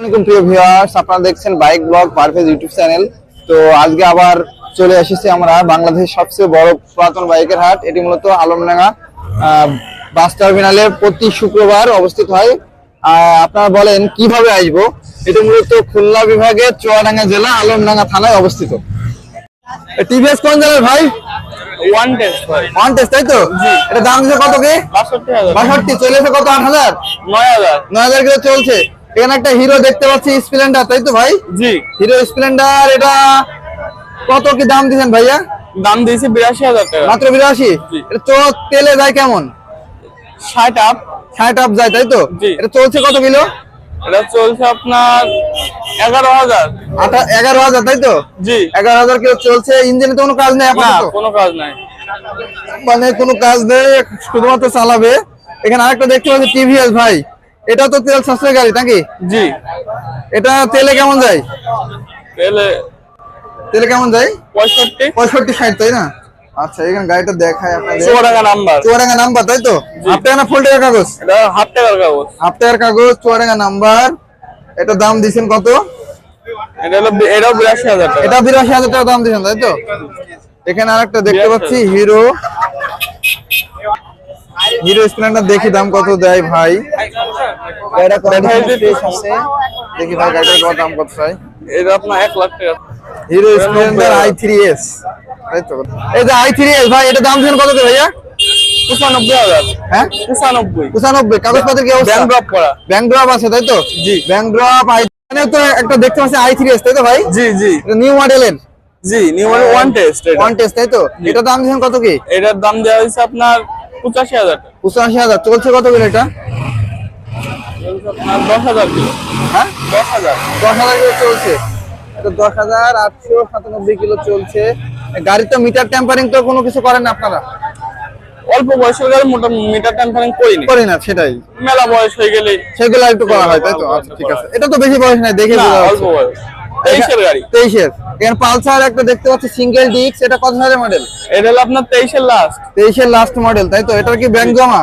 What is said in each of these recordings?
আসসালামাইকুম প্রিয় ভিউয়ার্স আপনারা দেখছেন বাইক ব্লগ পারফেজ ইউটিউব চ্যানেল। তো আজকে আবার চলে এসেছি আমরা বাংলাদেশের সবচেয়ে বড় পুরাতন বাইকের হাট। এটি মূলত আলমডাঙ্গা বাস টার্মিনালে প্রতি শুক্রবার অবস্থিত হয়। আপনারা বলেন কীভাবে আসব? এটি মূলত খুলনা বিভাগের চুয়াডাঙ্গা জেলা আলমডাঙ্গা থানায় অবস্থিত। টিভিএস কোন জেলার ভাই? ওয়ান টেস্ট ভাই। ওয়ান টেস্ট তাই তো? এটা দাম কত কি? বাষট্টি হাজার। বাষট্টি চলে এসে কত আট হাজার? নয় হাজার। নয় হাজার কিলো চলছে। এখানে একটা হিরো দেখতে পাচ্ছি স্প্লেন্ডার তাই তো ভাই? জি। হিরো স্প্লেন্ডার এটা কত কি দাম দিচ্ছেন ভাইয়া? দাম দিয়েছি বিরাশি হাজার টাকা। মাত্র বিরাশি? তো তেলে যায় কেমন? ষাট আপ ষাট আপ যায় তাই তো? জি। এটা চলছে কত কিলো? এটা চলছে আপনার এগারো হাজার। এগারো হাজার তাই তো? জি। এগারো হাজার কিলো চলছে ইঞ্জিনে তো কোনো কাজ নেই আপাতত? কোনো কাজ নাই। মানে কোনো কাজ নেই শুধুমাত্র চালাবে। এখানে আরেকটা দেখতে পাচ্ছি টিভিএস ভাই। এটা তো তেল সাশ্রয় গাড়ি নাকি? জি। এটা তেলে কেমন যায়? তাহলে তেলে কেমন যায়? পঁয়ষট্টি। পঁয়ষট্টি ষাট তাই না? আচ্ছা এখানে গাড়িটা দেখায় আপনাদের। চুয়াডাঙ্গা নাম্বার। চুয়াডাঙ্গা নাম্বার তাই তো? হাফ টাকা না ফুল টাকা কাগজ? এটা হাফ টাকার কাগজ। হাফ টাকার কাগজ চুয়াডাঙ্গা নাম্বার। এটা দাম দিছেন কত? এটা হলো এটাও বিরাশি হাজার টাকা। এটা বিরাশি হাজার টাকা দাম দিছেন তাই তো? এখানে আরেকটা দেখতে পাচ্ছি হিরো। হিরো স্প্লেন্ডার দেখি দাম কত দেয় ভাই। গাড়িটা কত ফ্রেশ আছে দেখি ভাই গাড়িটার কত দাম কত চাই এটা আপনার এক লাখ টাকা। Hero Splendor I three S. তাই তো। এই যে আই ভাই এটা দাম দিছেন কত ভাইয়া? পঁচানব্বই হাজার। হ্যাঁ? পঁচানব্বই। পঁচানব্বই। কাগজপত্রের কি অবস্থা? ব্যাংক ড্রপ করা। ব্যাংক ড্রপ আছে তাই তো? জি। ব্যাংক ড্রপ আই তো একটা দেখতে পাচ্ছি আই থ্রি এস তাই তো ভাই? জি জি। নিউ মডেলের জি new model one test one test তাই তো? এটা দাম দিচ্ছেন কত কি? এটার দাম দেওয়া হয়েছে আপনার পঁচাশি হাজার টাকা। পঁচাশি হাজার। চলছে কত কিলো এটা? দশ হাজার কিলো। হ্যাঁ? দশ হাজার? দশ হাজার কিলো চলছে। এটা দশ হাজার আটশো সাতানব্বই কিলো চলছে। গাড়ির তো মিটার টেম্পারিং তো কোনো কিছু করেন না আপনারা? অল্প বয়সের গাড়ি মোটা মিটার টেম্পারিং করিনি করি না সেটাই। মেলা বয়স হয়ে গেলে সেগুলো একটু করা হয় তাই তো? আচ্ছা ঠিক আছে। এটা তো বেশি বয়স নাই দেখে অল্প বয়স। তেইশের গাড়ি। তেইশের। এখানে পালসার একটা দেখতে পাচ্ছি সিঙ্গেল ডিস্ক এটা কত হাজার মডেল এটা হলো আপনার তেইশের লাস্ট তেইশের লাস্ট মডেল তাই তো? এটার কি ব্যাংক জমা?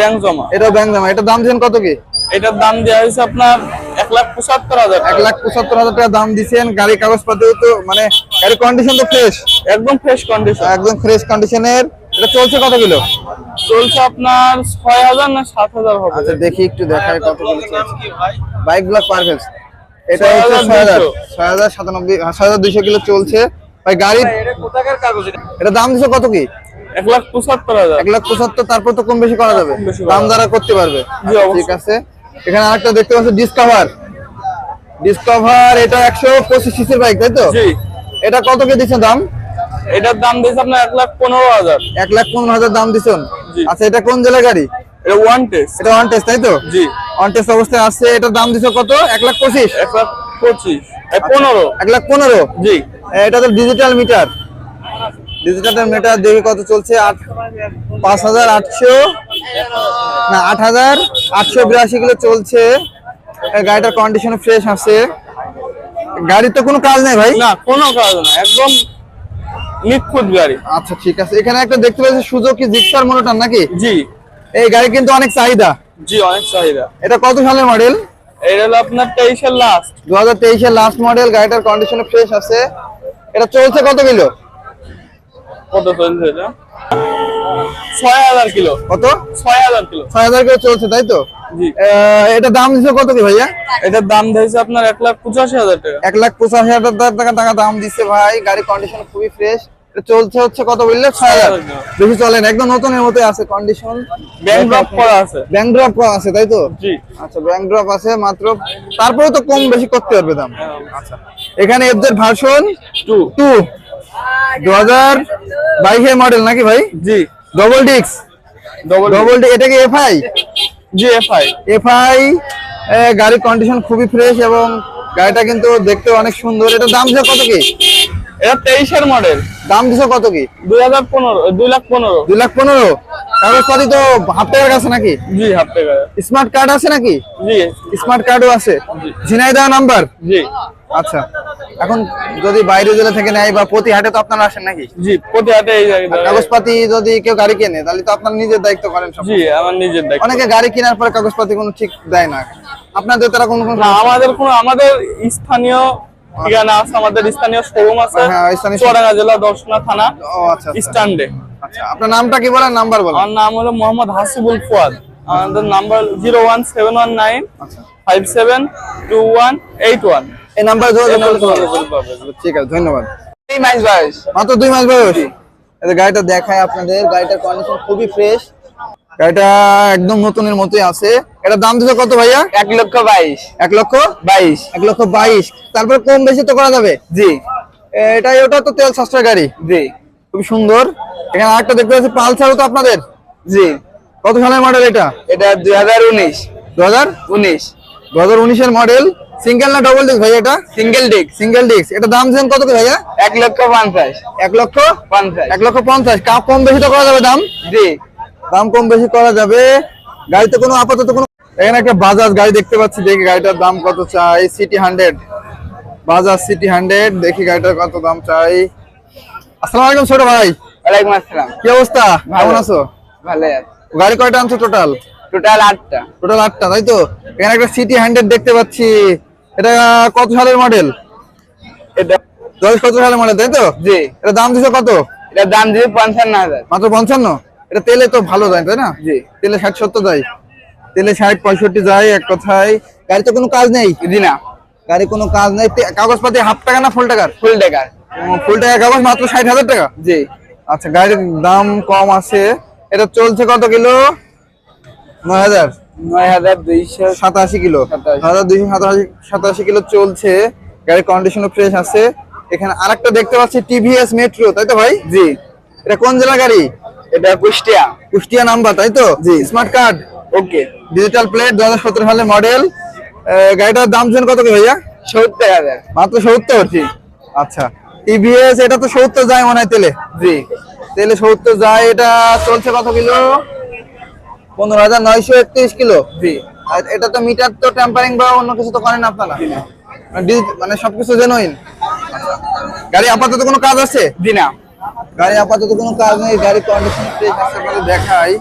ব্যাংক জমা। এটা ব্যাংক জমা। এটা দাম দিচ্ছেন কত কি? এটার দাম দেওয়া হয়েছে আপনার এক লাখ পঁচাত্তর হাজার এক লাখ পঁচাত্তর হাজার টাকা দাম দিচ্ছেন গাড়ি কাগজপত্র তো মানে গাড়ির কন্ডিশন তো ফ্রেশ একদম ফ্রেশ কন্ডিশন একদম ফ্রেশ কন্ডিশনের এটা চলছে কত কিলো? চলছে আপনার ছয় হাজার না সাত হাজার হবে। আচ্ছা দেখি একটু দেখায় কত কিলো বাইক ব্লক পারফেক্ট এটা ছয় হচ্ছে হাজার ছয় হাজার। ছয় হাজার সাতানব্বই হ্যাঁ, ছয় হাজার দুইশো কিলো চলছে। ভাই গাড়ি এটা দাম দিচ্ছে কত কি? এক লাখ পঁচাত্তর হাজার। এক লাখ পঁচাত্তর তারপর তো কম বেশি করা যাবে। বেশি দাম দ্বারা করতে পারবে। ঠিক আছে। এখানে আরেকটা দেখতে পাচ্ছি ডিসকভার ডিসকভার এটা একশো পঁচিশ সিসির বাইক তাই তো? জি। এটা কত কে দিচ্ছে দাম? এটার দাম দিয়েছে আপনার এক লাখ পনেরো হাজার। এক লাখ পনেরো হাজার দাম দিচ্ছেন। জি। আচ্ছা এটা কোন জেলার গাড়ি? এটা ওয়ান টেস্ট। এটা ওয়ান টেস্ট তাই তো? জি। ওয়ান টেস্ট অবস্থায় আসছে এটার দাম দিচ্ছে কত? এক লাখ পঁচিশ। এক লাখ পঁচিশ। পনেরো। এক লাখ পনেরো? জি। এটা তো ডিজিটাল মিটার ডিজিটাল মিটার দেখি কত চলছে? আট পাঁচ হাজার আটশো না আট হাজার আটশো বিরাশি কিলো চলছে। গাড়িটার কন্ডিশন ফ্রেশ আছে। গাড়ির তো কোনো কাজ নেই ভাই? না কোনো কাজ না একদম নিখুঁত গাড়ি। আচ্ছা ঠিক আছে। এখানে একটা দেখতে পাচ্ছি সুজুকি জিক্সার মনোটন নাকি? জি। এই গাড়ি কিন্তু অনেক চাহিদা। জি অনেক চাহিদা। এটা কত সালের মডেল এটা হলো আপনার তেইশের লাস্ট দু হাজার তেইশের লাস্ট মডেল গাড়িটার কন্ডিশন ফ্রেশ আছে। এটা চলছে কত কিলো? কত চলছে এটা? ছয় হাজার কিলো। কত? ছয় হাজার কিলো। ছয় হাজার কিলো চলছে তাই তো? এটা দাম কত কি ভাইয়া? এটার দাম দিয়েছে আপনার এক লাখ পঁচাশি হাজার টাকা। এক লাখ পঁচাশি হাজার টাকা টাকা দাম ভাই। গাড়ি কন্ডিশন খুবই ফ্রেশ চলছে হচ্ছে কত বললে? ছয় হাজার। বেশি চলে না একদম নতুনের মতোই আছে কন্ডিশন ব্যাংক ড্রপ করা আছে। ব্যাংক ড্রপ আছে তাই তো? জি। আচ্ছা ব্যাংক ড্রপ আছে মাত্র। তারপরে তো কম বেশি করতে পারবে দাম। আচ্ছা। এখানে এফজেড ভার্সন টু টু দু হাজার বাইশের মডেল নাকি ভাই? জি। ডবল ডিক্স ডবল ডবল এটা কি এফআই জি এফ আই এফআই গাড়ির কন্ডিশন খুবই ফ্রেশ এবং গাড়িটা কিন্তু দেখতে অনেক সুন্দর। এটা দাম দিচ্ছে কত কি? এটা তেইশের মডেল দাম দিচ্ছে কত কি? দুই হাজার পনেরো দুই লাখ পনেরো। দুই লাখ পনেরো? কাগজপাতি তো হাফ টাকার কাছে নাকি? জি হাফ টাকা স্মার্ট কার্ড আছে নাকি? জি। স্মার্ট কার্ডও আছে। জি। ঝিনাইদহ নাম্বার জি। আচ্ছা। এখন যদি বাইরে জেলা থেকে নেয় বা প্রতি হাটে তো আপনারা আসেন নাকি? জি প্রতি হাটে এই কাগজপাতি যদি কেউ গাড়ি কেনে তাহলে তো আপনার নিজের দায়িত্ব করেন সব। জি আমার নিজের দায়িত্ব। অনেকে গাড়ি কেনার পরে কাগজপাতি কোনো ঠিক দেয় না। আপনাদের তারা কোনো কোনো না আমাদের কোনো আমাদের স্থানীয় ঠিকানা আছে আমাদের স্থানীয় শোরুম আছে। হ্যাঁ, চুয়াডাঙ্গা জেলা দর্শনা থানা ও আচ্ছা আচ্ছা। স্ট্যান্ডে। আচ্ছা আপনার নামটা কি বলেন? নাম্বার বলেন। আমার নাম হলো মোহাম্মদ হাসিবুল ফুয়াদ। আমাদের number zero one seven one nine five seven two one eight one এই নাম্বার যোগাযোগ করতে পারবেন। ঠিক আছে ধন্যবাদ। এই মাইজ বয়স। মাত্র দুই মাস বয়স? এই গাড়িটা দেখায় আপনাদের গাড়িটার কন্ডিশন খুবই ফ্রেশ গাড়িটা একদম নতুনের মতোই আছে। এটা দাম দিতে কত ভাইয়া? এক লক্ষ বাইশ। এক লক্ষ? বাইশ। এক লক্ষ বাইশ। তারপরে কম বেশি তো করা যাবে? জি। এটা ওটা তো তেল সাশ্রয় গাড়ি। জি। খুব সুন্দর। এখানে আরেকটা দেখতে পাচ্ছি পালসারও তো আপনাদের? জি। কত সালের মডেল এটা? এটা দুই হাজার উনিশ। দু হাজার? উনিশ। দু হাজার উনিশের মডেল সিঙ্গেল না ডবল ডিস্ক ভাই এটা? সিঙ্গেল ডিস্ক সিঙ্গেল ডিস্ক এটা দাম দিচ্ছেন কত ভাইয়া? এক লক্ষ পঞ্চাশ। এক লক্ষ? পঞ্চাশ। এক লক্ষ পঞ্চাশ। কম বেশি তো করা যাবে দাম? জি। দাম কম বেশি করা যাবে। গাড়িতে কোনো আপাতত কোনো এখানে একটা বাজাজ গাড়ি দেখতে পাচ্ছি। দেখি গাড়িটার দাম কত চাই। CT hundred Bajaj CT hundred দেখি গাড়িটার কত দাম চাই। আসসালামু আলাইকুম ছোট ভাই। ওয়ালাইকুম আসসালাম। কি অবস্থা? কেমন আছো? ভালো আছে। গাড়ি কয়টা আনছো টোটাল টোটাল আটটা। টোটাল আটটা তাই তো? এখানে একটা সিটি হান্ড্রেড দেখতে পাচ্ছি। এটা কত সালের মডেল এটা কত সালের মডেল তাই তো? জি। এটা দাম দিছো কত? এটার দাম পঞ্চান্ন হাজার। মাত্র পঞ্চান্ন? এটা তেলে তো ভালো যায় তাই না? জি। তেলে ষাট সত্তর যায়। তেলে ষাট পঁয়ষট্টি যায় এক কথায়। গাড়িতে কোনো কাজ নেই? জি না। গাড়ি কোনো কাজ নেই। কাগজপাতি হাফ টাকা না ফুল টাকার? ফুল টাকার। ফুল টাকা কাগজ মাত্র ষাট হাজার টাকা? জি। আচ্ছা গাড়ির দাম কম আছে। এটা চলছে কত কিলো? নয় হাজার। সাতাশি কিলো। সাতাশি। কিলো চলছে। গাড়ির কন্ডিশনও ফ্রেশ আছে। এখানে আরেকটা দেখতে পাচ্ছি টিভিএস মেট্রো তাই তো ভাই? জি। এটা কোন জেলা গাড়ি? এটা কুষ্টিয়া। কুষ্টিয়া নাম্বার তাই তো? জি। Smart card okay. Digital plate দু হাজার সতেরো সালের মডেল গাড়িটার দাম ছিল কত কি ভাইয়া? সত্তর হাজার। মাত্র সত্তর? আচ্ছা। টিভিএস এটা তো সত্তর যায় মনে হয় তেলে। জি। তেলে সত্তর যায় এটা চলছে কত কিলো? পনেরো হাজার নয়শো একত্রিশ কিলো। জি। আর এটা তো মিটার তো টেম্পারিং বা অন্য কিছু তো করেন আপনারা? মানে মানে সবকিছু জেনুইন গাড়ি আপাতত কোনো কাজ আছে? জি না। গাড়ি আপাতত কোনো কাজ নেই গাড়ি কন্ডিশন দেখাই।